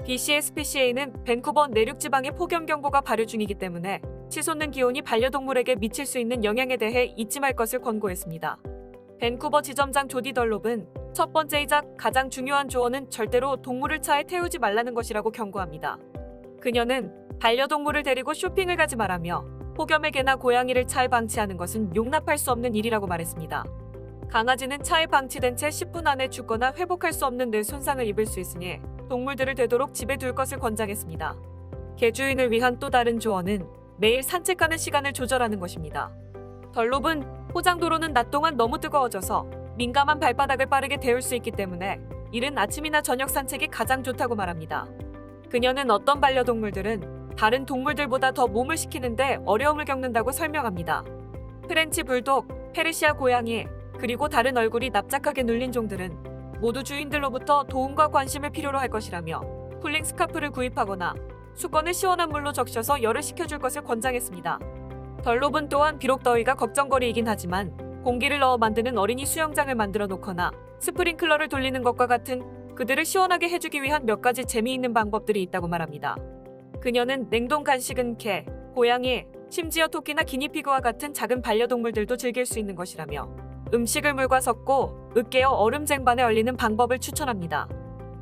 BCSPCA는 밴쿠버 내륙 지방에 폭염 경보가 발효 중이기 때문에 치솟는 기온이 반려동물에게 미칠 수 있는 영향에 대해 잊지 말 것을 권고했습니다. 밴쿠버 지점장 조디 덜롭은 첫 번째이자 가장 중요한 조언은 절대로 동물을 차에 태우지 말라는 것이라고 경고합니다. 그녀는 반려동물을 데리고 쇼핑을 가지 말라며 폭염에 개나 고양이를 차에 방치하는 것은 용납할 수 없는 일이라고 말했습니다. 강아지는 차에 방치된 채 10분 안에 죽거나 회복할 수 없는 뇌 손상을 입을 수 있으니 동물들을 되도록 집에 둘 것을 권장했습니다. 개주인을 위한 또 다른 조언은 매일 산책하는 시간을 조절하는 것입니다. 덜롭은 포장도로는 낮 동안 너무 뜨거워져서 민감한 발바닥을 빠르게 데울 수 있기 때문에 이른 아침이나 저녁 산책이 가장 좋다고 말합니다. 그녀는 어떤 반려동물들은 다른 동물들보다 더 몸을 식히는데 어려움을 겪는다고 설명합니다. 프렌치 불독, 페르시아 고양이, 그리고 다른 얼굴이 납작하게 눌린 종들은 모두 주인들로부터 도움과 관심을 필요로 할 것이라며 쿨링 스카프를 구입하거나 수건을 시원한 물로 적셔서 열을 식혀줄 것을 권장했습니다. 덜롭은 또한 비록 더위가 걱정거리이긴 하지만 공기를 넣어 만드는 어린이 수영장을 만들어 놓거나 스프링클러를 돌리는 것과 같은 그들을 시원하게 해주기 위한 몇 가지 재미있는 방법들이 있다고 말합니다. 그녀는 냉동 간식은 개, 고양이, 심지어 토끼나 기니피그와 같은 작은 반려동물들도 즐길 수 있는 것이라며 음식을 물과 섞고 으깨어 얼음 쟁반에 얼리는 방법을 추천합니다.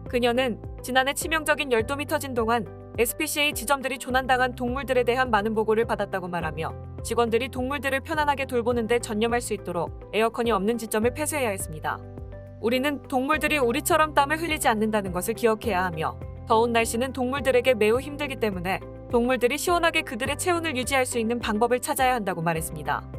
그녀는 지난해 치명적인 열돔이 터진 동안 SPCA 지점들이 조난당한 동물들에 대한 많은 보고를 받았다고 말하며 직원들이 동물들을 편안하게 돌보는데 전념할 수 있도록 에어컨이 없는 지점을 폐쇄해야 했습니다. 우리는 동물들이 우리처럼 땀을 흘리지 않는다는 것을 기억해야 하며 더운 날씨는 동물들에게 매우 힘들기 때문에 동물들이 시원하게 그들의 체온을 유지할 수 있는 방법을 찾아야 한다고 말했습니다.